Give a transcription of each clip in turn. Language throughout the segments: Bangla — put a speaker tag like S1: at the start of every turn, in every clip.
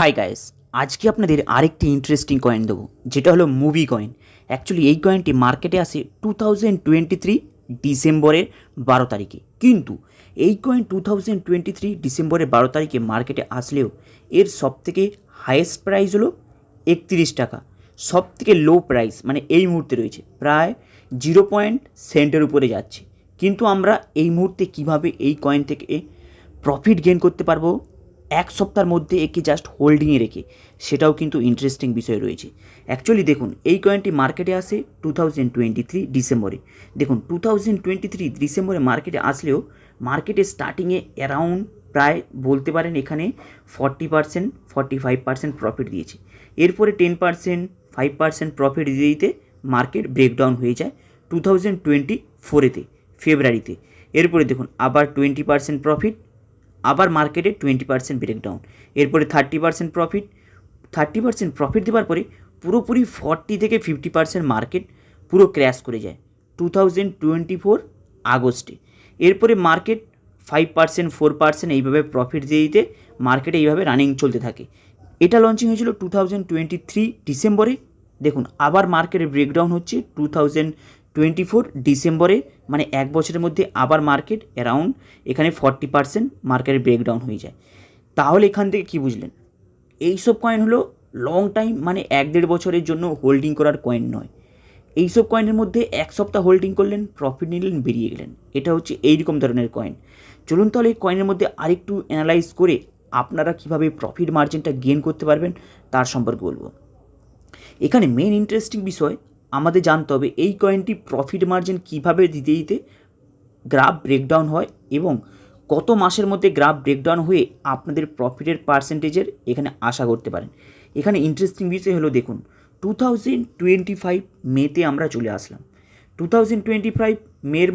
S1: হাই গাইস আজকে আপনাদের আরেকটি ইন্টারেস্টিং কয়েন দেবো, যেটা হলো মুভি কয়েন অ্যাকচুয়ালি এই কয়েনটি মার্কেটে আসে টু থাউজেন্ড টোয়েন্টি থ্রি ডিসেম্বরের বারো তারিখে। কিন্তু এই coin two thousand twenty three ডিসেম্বরের বারো তারিখে মার্কেটে আসলেও এর সবথেকে হায়েস্ট প্রাইস হলো একত্রিশ টাকা। সব থেকে লো প্রাইস মানে এই মুহূর্তে রয়েছে, প্রায় জিরো পয়েন্ট সেন্টের উপরে যাচ্ছে। কিন্তু আমরা এই মুহূর্তে কীভাবে এই কয়েন থেকে প্রফিট গেন করতে পারব? এক সপ্তাহের মধ্যে একে জাস্ট হোল্ডিংয়ে রেখে, সেটাও কিন্তু ইন্টারেস্টিং বিষয় রয়েছে। অ্যাকচুয়ালি দেখুন, এই কয়েনটি মার্কেটে আসে টু থাউজেন্ড টোয়েন্টি থ্রি ডিসেম্বরে দেখুন টু থাউজেন্ড টোয়েন্টি থ্রি ডিসেম্বরে মার্কেটে আসলেও মার্কেটে স্টার্টিংয়ে অ্যারাউন্ড প্রায় বলতে পারেন এখানে forty percent forty five percent profit দিয়েছে। এরপরে ten percent five percent profit দিতে দিতে মার্কেট ব্রেকডাউন হয়ে যায় টু থাউজেন্ড টোয়েন্টি ফোরেতে ফেব্রুয়ারিতে এরপরে দেখুন, আবার টোয়েন্টি পার্সেন্ট প্রফিট আবার মার্কেটে টোয়েন্টি পার্সেন্ট ব্রেকডাউন এরপরে thirty percent profit thirty percent profit দেওয়ার পরে পুরোপুরি ফর্টি থেকে ফিফটি পার্সেন্ট মার্কেট পুরো ক্র্যাশ করে যায়। টু থাউজেন্ড টোয়েন্টি ফোর আগস্টে এরপরে market five percent four percent এইভাবে প্রফিট দিয়ে দিতে মার্কেটে এইভাবে রানিং চলতে থাকে। এটা লঞ্চিং হয়েছিল টু থাউজেন্ড টোয়েন্টি থ্রি ডিসেম্বরে দেখুন, আবার মার্কেটে ব্রেকডাউন হচ্ছে টু থাউজেন্ড টোয়েন্টি ফোর ডিসেম্বরে মানে এক বছরের মধ্যে আবার মার্কেট অ্যারাউন্ড এখানে ফর্টি পার্সেন্ট মার্কেটের ব্রেকডাউন হয়ে যায়। তাহলে এখান থেকে কী বুঝলেন? এইসব কয়েন হলো লং টাইম মানে এক দেড় বছরের জন্য হোল্ডিং করার কয়েন নয়। এইসব কয়েনের মধ্যে এক সপ্তাহ হোল্ডিং করলেন প্রফিট নিলেন, বেরিয়ে গেলেন। এটা হচ্ছে এইরকম ধরনের কয়েন চলুন তাহলে এই কয়েনের মধ্যে আরেকটু অ্যানালাইজ করে আপনারা কীভাবে প্রফিট মার্জিনটা গেন করতে পারবেন, তার সম্পর্কে বলব। এখানে মেন ইন্টারেস্টিং বিষয় আমাদের জানতে হবে এই কয়েনটি প্রফিট মার্জিন কীভাবে দিতে দিতে গ্রাফ ব্রেকডাউন হয় এবং কত মাসের মধ্যে গ্রাফ ব্রেকডাউন হয়ে আপনাদের প্রফিটের পার্সেন্টেজের এখানে আশা করতে পারেন। এখানে ইন্টারেস্টিং বিষয় হলো দেখুন টু টোয়েন্টি ফাইভ মেতে আমরা চলে আসলাম। টু টোয়েন্টি ফাইভ মের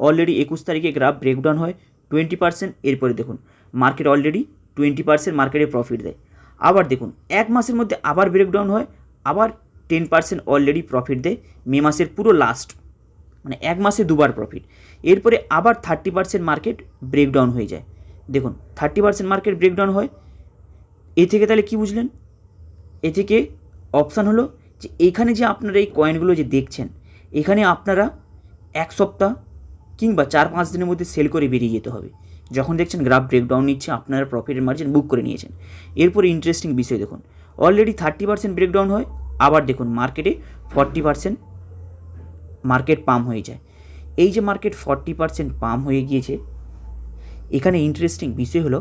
S1: অলরেডি একুশ তারিখে গ্রাফ ব্রেকডাউন হয় টোয়েন্টি পার্সেন্ট এরপরে দেখুন মার্কেট অলরেডি টোয়েন্টি পার্সেন্ট মার্কেটে প্রফিট দেয়। আবার দেখুন, এক মাসের মধ্যে আবার ব্রেকডাউন হয়, আবার টেন পার্সেন্ট অলরেডি প্রফিট দেয়, মে মাসের পুরো লাস্ট মানে এক মাসে দুবার প্রফিট এরপরে আবার থার্টি পার্সেন্ট মার্কেট ব্রেকডাউন হয়ে যায়। দেখুন থার্টি পার্সেন্ট মার্কেট ব্রেকডাউন হয়। এ থেকে তাহলে কী বুঝলেন? এ থেকে অপশান হলো যে এখানে যে আপনারা এই কয়েনগুলো যে দেখছেন, এখানে আপনারা এক সপ্তাহ কিংবা চার পাঁচ দিনের মধ্যে সেল করে বেরিয়ে যেতে হবে। যখন দেখছেন গ্রাফ ব্রেকডাউন নিচ্ছে, আপনারা প্রফিটের মার্জিন বুক করে নিয়েছেন। এরপরে ইন্টারেস্টিং বিষয় দেখুন। অলরেডি থার্টি পার্সেন্ট ব্রেকডাউন হয় আবার দেখুন মার্কেটে ফর্টি পার্সেন্ট মার্কেট পাম হয়ে যায়। এই যে মার্কেট ফর্টি পার্সেন্ট পাম হয়ে গিয়েছে, এখানে ইন্টারেস্টিং বিষয় হলো,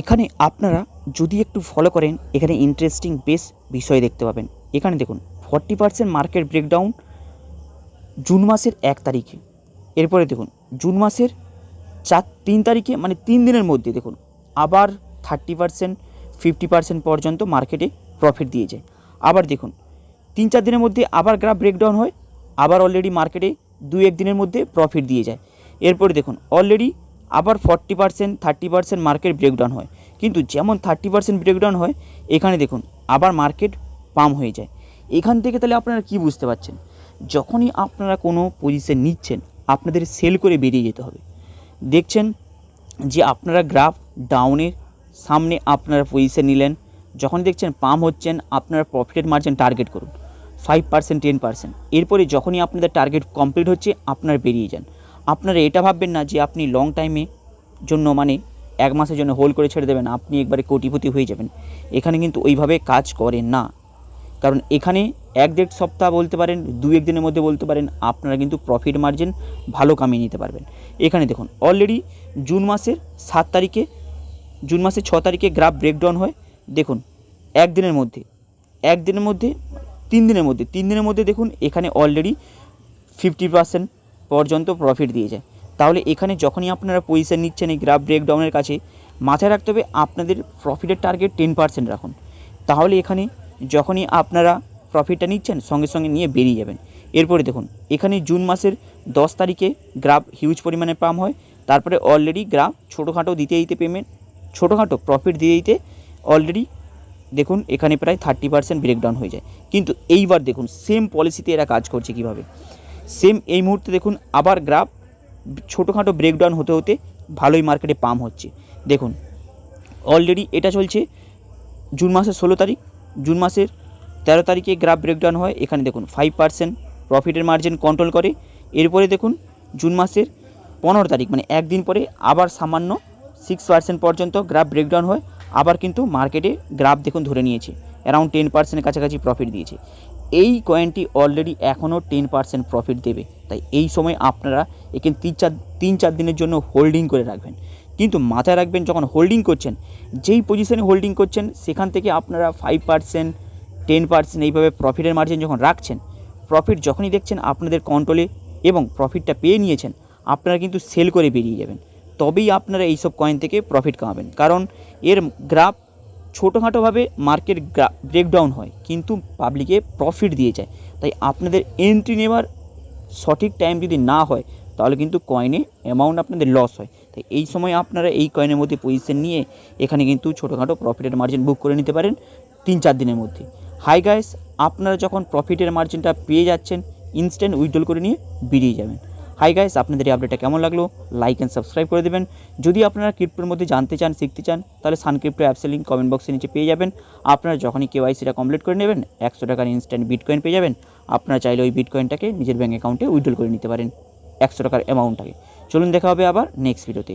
S1: এখানে আপনারা যদি একটু ফলো করেন, এখানে ইন্টারেস্টিং বেশ বিষয় দেখতে পাবেন। এখানে দেখুন, forty percent market breakdown June মাসের এক তারিখে। এরপরে দেখুন, জুন মাসের চার, তিন তারিখে মানে তিন দিনের মধ্যে দেখুন, আবার থার্টি পার্সেন্ট ফিফটি পার্সেন্ট পর্যন্ত মার্কেটে প্রফিট দিয়ে যায়। আবার দেখুন তিন চার দিনের মধ্যে আবার গ্রাফ ব্রেকডাউন হয়, আবার অলরেডি মার্কেটে দু এক দিনের মধ্যে প্রফিট দিয়ে যায়। এরপরে দেখুন অলরেডি আবার forty percent thirty percent market breakdown হয়। কিন্তু যেমন থার্টি পার্সেন্ট ব্রেকডাউন হয়, এখানে দেখুন, আবার মার্কেট পাম হয়ে যায়। এখান থেকে তাহলে আপনারা কি বুঝতে পারছেন? যখনই আপনারা কোনো পজিশন নিচ্ছেন, আপনাদের সেল করে বেরিয়ে যেতে হবে। দেখছেন যে আপনারা গ্রাফ ডাউনের সামনে আপনারা পজিশন নিলেন যখন দেখছেন পাম হচ্ছেন, আপনারা প্রফিটের মার্জিন টার্গেট করুন। ফাইভ পার্সেন্ট টেন পার্সেন্ট এরপরে যখনই আপনাদের টার্গেট কমপ্লিট হচ্ছে, আপনারা বেরিয়ে যান। আপনারা এটা ভাববেন না যে আপনি লং টাইমে জন্য মানে এক মাসের জন্য হোল্ড করে ছেড়ে দেবেন, আপনি একবারে কোটিপতি হয়ে যাবেন। এখানে কিন্তু ওইভাবে কাজ করে না। কারণ এখানে এক দেড় সপ্তাহ বলতে পারেন, দু এক দিনের মধ্যে বলতে পারেন, আপনারা কিন্তু প্রফিট মার্জিন ভালো কামিয়ে নিতে পারবেন। এখানে দেখুন অলরেডি জুন মাসের সাত তারিখে, জুন মাসের ছ তারিখে গ্রাফ ব্রেকডাউন হয়। দেখুন, একদিনের মধ্যে একদিনের মধ্যে, তিন দিনের মধ্যে, তিন দিনের মধ্যে দেখুন এখানে অলরেডি ফিফটি পার্সেন্ট পর্যন্ত প্রফিট দিয়ে যায় তাহলে এখানে যখনই আপনারা পজিশন নিচ্ছেন এই গ্রাফ ব্রেকডাউনের কাছে, মাথায় রাখতে হবে আপনাদের প্রফিটের টার্গেট টেন পার্সেন্ট রাখুন। তাহলে এখানে যখনই আপনারা প্রফিটটা নিচ্ছেন, সঙ্গে সঙ্গে নিয়ে বেরিয়ে যাবেন। এরপরে দেখুন, এখানে জুন মাসের দশ তারিখে গ্রাফ হিউজ পরিমাণে পাম হয়। তারপরে অলরেডি গ্রাফ ছোটোখাটো দিতে দিতে পেমেন্ট ছোটোখাটো প্রফিট দিয়ে দিতে অলরেডি দেখুন, এখানে প্রায় থার্টি পার্সেন্ট ব্রেকডাউন হয়ে যায়। কিন্তু এইবার দেখুন সেম পলিসিতে এরা কাজ করছে কীভাবে? সেম এই মুহূর্তে দেখুন, আবার গ্রাফ ছোটোখাটো ব্রেকডাউন হতে হতে ভালোই মার্কেটে পাম হচ্ছে। দেখুন অলরেডি এটা চলছে জুন মাসের ষোলো তারিখ। জুন মাসের তেরো তারিখে গ্রাফ ব্রেকডাউন হয়। এখানে দেখুন ফাইভ পার্সেন্ট প্রফিটের মার্জিন কন্ট্রোল করে। এরপরে দেখুন, জুন মাসের পনেরো তারিখ মানে একদিন পরে আবার সামান্য সিক্স পার্সেন্ট পর্যন্ত গ্রাফ ব্রেকডাউন হয়। আবার কিন্তু মার্কেটে গ্রাফ দেখুন ধরে নিয়েছে অ্যারাউন্ড টেন পার্সেন্টের কাছাকাছি প্রফিট দিয়েছে। এই কয়েনটি অলরেডি এখনও টেন পার্সেন্ট প্রফিট দেবে। তাই এই সময় আপনারা এখানে তিন চার তিন চার দিনের জন্য হোল্ডিং করে রাখবেন। কিন্তু মাথায় রাখবেন, যখন হোল্ডিং করছেন, যেই পজিশনে হোল্ডিং করছেন, সেখান থেকে আপনারা ফাইভ পার্সেন্ট টেন পার্সেন্ট এইভাবে প্রফিটের মার্জিন যখন রাখছেন প্রফিট যখনই দেখছেন আপনাদের কন্ট্রোলে এবং প্রফিটটা পেয়ে নিয়েছেন, আপনারা কিন্তু সেল করে বেরিয়ে যাবেন। তবেই আপনারা এইসব কয়েন থেকে প্রফিট কামাবেন। কারণ এর গ্রাফ ছোটোখাটোভাবে মার্কেট ব্রেকডাউন হয়, কিন্তু পাবলিকে প্রফিট দিয়ে যায়। তাই আপনাদের এন্ট্রি নেওয়ার সঠিক টাইম যদি না হয়, তাহলে কিন্তু কয়েনে অ্যামাউন্ট আপনাদের লস হয়। তাই এই সময় আপনারা এই কয়েনের মধ্যে পজিশন নিয়ে এখানে কিন্তু ছোটোখাটো প্রফিটের মার্জিন বুক করে নিতে পারেন তিন চার দিনের মধ্যে। হাই গাইস আপনারা যখন প্রফিটের মার্জিনটা পেয়ে যাচ্ছেন ইনস্ট্যান্ট উইথড্রল করে নিয়ে বেরিয়ে যাবেন। হাই গাইস আপনাদের এই আপডেটটা কেমন লাগল? লাইক অ্যান্ড সাবস্ক্রাইব করে দেবেন। যদি আপনারা ক্রিপ্টোর মধ্যে জানতে চান, শিখতে চান, তাহলে সানক্রিপ্টো অ্যাপসের লিঙ্ক কমেন্ট বক্সের নিচে পেয়ে যাবেন। আপনারা যখনই কেওয়াইসিটা কমপ্লিট করে নেবেন, একশো টাকার ইনস্ট্যান্ট বিটকয়েন পেয়ে যাবেন। আপনারা চাইলে ওই বিটকয়েনটাকে নিজের ব্যাঙ্ক অ্যাকাউন্টে উইড্রল করে নিতে পারেন, একশো টাকার অ্যামাউন্টটাকে চলুন দেখা হবে আবার নেক্সট ভিডিওতে